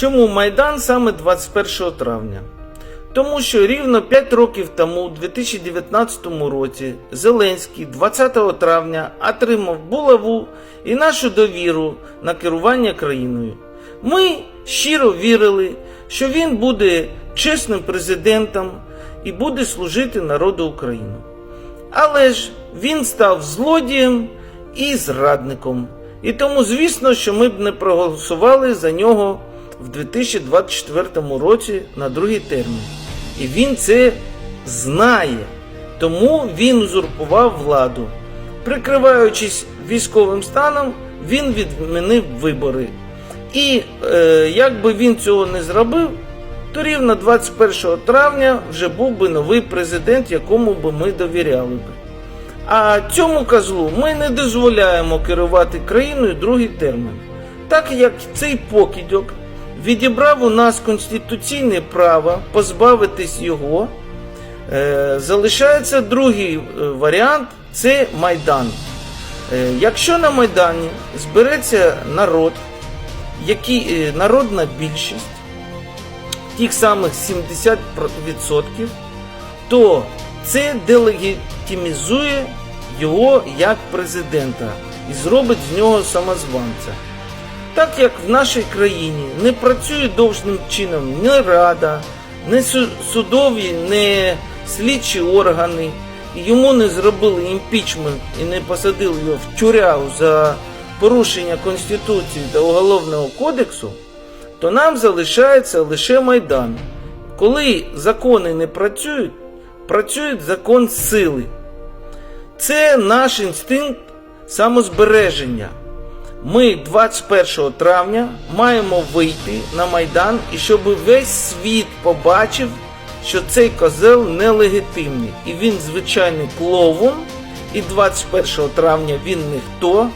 Чому Майдан саме 21 травня? Тому що рівно 5 років тому, у 2019 році, Зеленський 20 травня отримав булаву і нашу довіру на керування країною. Ми щиро вірили, що він буде чесним президентом і буде служити народу України. Але ж він став злодієм і зрадником. І тому, звісно, що ми б не проголосували за нього в 2024 році на другий термін. І він це знає. Тому він узурпував владу. Прикриваючись військовим станом, він відмінив вибори. І е, якби він цього не зробив, то рівно 21 травня вже був би новий президент, якому би ми довіряли би. А цьому козлу ми не дозволяємо керувати країною другий термін, так як цей покидьок відібрав у нас конституційне право позбавитись його. Е, залишається другий е, варіант це Майдан. Е, якщо на Майдані збереться народ, який, народна більшість, тих самих 70%, то це делегітимізує його як президента і зробить з нього самозванця. Так як в нашій країні не працює довжним чином ні рада, ні судові, ні слідчі органи, і йому не зробили імпічмент і не посадили його в тюрягу за порушення Конституції та Уголовного кодексу, то нам залишається лише Майдан. Коли закони не працюють, працює закон сили. Це наш інстинкт самозбереження. Ми 21 травня маємо вийти на Майдан і щоб весь світ побачив, що цей козел нелегітимний. І він звичайний клоун, і 21 травня він ніхто,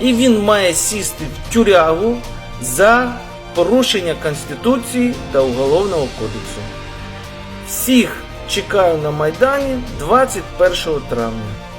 і він має сісти в тюрягу за порушення Конституції та Уголовного кодексу. Всіх чекаю на Майдані 21 травня.